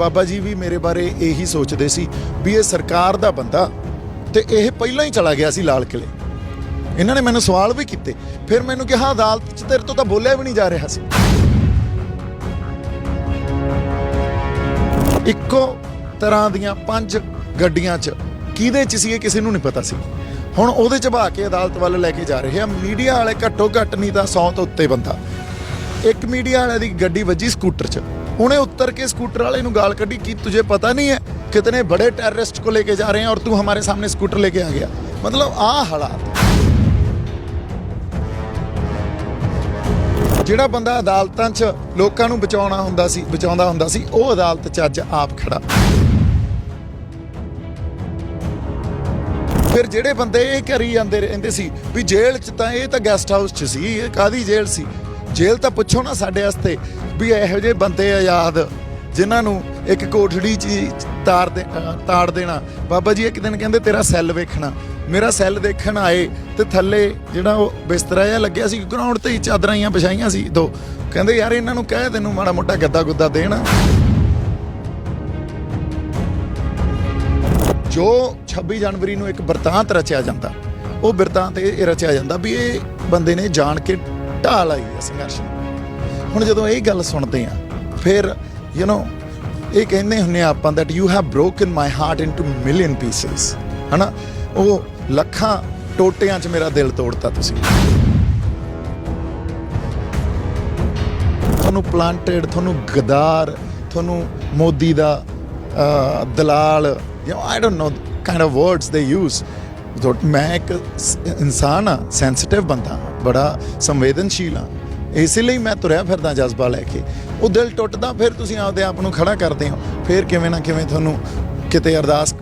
ਬਾਬਾ ਜੀ ਵੀ ਮੇਰੇ ਬਾਰੇ ਇਹੀ ਸੋਚਦੇ ਸੀ ਵੀ ਇਹ ਸਰਕਾਰ ਦਾ ਬੰਦਾ ਤੇ ਇਹ ਪਹਿਲਾਂ ਹੀ ਚਲਾ ਗਿਆ ਸੀ ਲਾਲ ਕਿਲੇ ਇਹਨਾਂ ਨੇ ਮੈਨੂੰ ਸਵਾਲ ਵੀ ਕੀਤੇ। ਫਿਰ ਮੈਨੂੰ ਕਿਹਾ, ਅਦਾਲਤ 'ਚ ਤੇਰੇ ਤੋਂ ਤਾਂ ਬੋਲਿਆ ਵੀ ਨਹੀਂ ਜਾ ਰਿਹਾ ਸੀ। ਇੱਕੋ ਤਰ੍ਹਾਂ ਦੀਆਂ ਪੰਜ ਗੱਡੀਆਂ 'ਚ ਕਿਹਦੇ 'ਚ ਸੀ ਇਹ ਕਿਸੇ ਨੂੰ ਨਹੀਂ ਪਤਾ ਸੀ। ਹੁਣ ਉਹਦੇ 'ਚ ਬਹਾ ਕੇ ਅਦਾਲਤ ਵੱਲ ਲੈ ਕੇ ਜਾ ਰਹੇ ਆ। ਮੀਡੀਆ ਵਾਲੇ ਘੱਟੋ ਘੱਟ ਨਹੀਂ ਤਾਂ 100 ਤੋਂ ਉੱਤੇ ਬੰਦਾ। ਇੱਕ ਮੀਡੀਆ ਵਾਲੇ ਦੀ ਗੱਡੀ ਵੱਜੀ ਸਕੂਟਰ 'ਚ। ਉਹਨੇ ਉੱਤਰ ਕੇ ਸਕੂਟਰ ਵਾਲੇ ਨੂੰ ਗਾਲ ਕੱਢੀ ਕਿ ਤੁਝੇ ਪਤਾ ਨਹੀਂ ਹੈ ਕਿਤਨੇ ਬੜੇ ਟੈਰਰਿਸਟ को लेके जा रहे हैं और तू हमारे सामने स्कूटर लेके आ गया मतलब ਆ ਹਾਲਾਤ ਜਿਹੜਾ ਬੰਦਾ ਅਦਾਲਤਾਂ 'ਚ ਲੋਕਾਂ ਨੂੰ ਬਚਾਉਣਾ ਹੁੰਦਾ ਸੀ ਬਚਾਉਂਦਾ ਹੁੰਦਾ ਸੀ ਉਹ ਅਦਾਲਤ 'ਚ ਅੱਜ ਆਪ ਖੜਾ ਫਿਰ ਜਿਹੜੇ ਬੰਦੇ ਇਹ ਕਰੀ ਜਾਂਦੇ ਰਹਿੰਦੇ ਸੀ ਵੀ ਜੇਲ੍ਹ 'ਚ ਤਾਂ ਇਹ ਤਾਂ ਗੈਸਟ ਹਾਊਸ 'ਚ ਸੀ ਇਹ ਕਾਦੀ ਜੇਲ੍ਹ ਸੀ ਜੇਲ੍ਹ ਤਾਂ ਪੁੱਛੋ ਨਾ ਸਾਡੇ ਵਾਸਤੇ ਵੀ ਇਹੋ ਜਿਹੇ ਬੰਦੇ ਆਜ਼ਾਦ ਜਿਨ੍ਹਾਂ ਨੂੰ ਇੱਕ ਕੋਠੜੀ 'ਚ ਹੀ ਤਾਰ ਦੇ, ਤਾੜ ਦੇਣਾ। ਬਾਬਾ ਜੀ ਇੱਕ ਦਿਨ ਕਹਿੰਦੇ, ਤੇਰਾ ਸੈੱਲ ਵੇਖਣਾ। ਮੇਰਾ ਸੈੱਲ ਦੇਖਣ ਆਏ ਤੇ ਥੱਲੇ ਜਿਹੜਾ ਉਹ ਬਿਸਤਰਾ ਜਿਹਾ ਲੱਗਿਆ ਸੀ, ਗਰਾਊਂਡ ਤੇ ਹੀ ਚਾਦਰਾਂ ਹੀ ਵਿਛਾਈਆਂ ਸੀ ਦੋ। ਕਹਿੰਦੇ, ਯਾਰ, ਇਹਨਾਂ ਨੂੰ ਕਹਿ ਤੈਨੂੰ ਮਾੜਾ ਮੋਟਾ ਗੱਦਾ ਗੁੱਦਾ ਦੇਣਾ। ਜੋ 26 ਜਨਵਰੀ ਨੂੰ ਇੱਕ ਵਰਤਾਂਤ ਰਚਿਆ ਜਾਂਦਾ, ਉਹ ਵਰਤਾਂਤ ਇਹ ਰਚਿਆ ਜਾਂਦਾ ਵੀ ਇਹ ਬੰਦੇ ਨੇ ਜਾਣ ਕੇ ਢਾਹ ਲਾਈ ਹੈ ਸੰਘਰਸ਼ ਨੂੰ ਹੁਣ ਜਦੋਂ ਇਹ ਗੱਲ ਸੁਣਦੇ ਆ ਫਿਰ ਯੂ نو ਇਹ ਕਹਿੰਦੇ ਹੁੰਨੇ ਆ ਆਪਾਂ that you have broken my heart into million pieces ਹਨਾ ਉਹ ਲੱਖਾਂ ਟੋਟਿਆਂ 'ਚ ਮੇਰਾ ਦਿਲ ਤੋੜਤਾ ਤੁਸੀਂ ਤੁਹਾਨੂੰ ਪਲਾਂਟਡ ਤੁਹਾਨੂੰ ਗਦਾਰ ਤੁਹਾਨੂੰ ਮੋਦੀ ਦਾ ਅਹ, ਦਲਾਲ you know I don't know kind of words they use ਮੈਂ ਇੱਕ ਇਨਸਾਨ ਆ ਸੈਂਸਿਟਿਵ ਬੰਦਾ ਹਾਂ, ਬੜਾ ਸੰਵੇਦਨਸ਼ੀਲ ਆ ਇਸੇ ਲਈ ਮੈਂ ਤੁਰਿਆ ਫਿਰਦਾ ਜਜ਼ਬਾ ਲੈ ਕੇ। ਉਹ ਦਿਲ ਟੁੱਟਦਾ ਫਿਰ ਤੁਸੀਂ ਆਪਦੇ ਆਪ ਨੂੰ ਖੜਾ ਕਰਦੇ ਹੋ। ਫਿਰ ਕਿਵੇਂ ਨਾ ਕਿਵੇਂ ਤੁਹਾਨੂੰ ਕਿਤੇ ਅਰਦਾਸ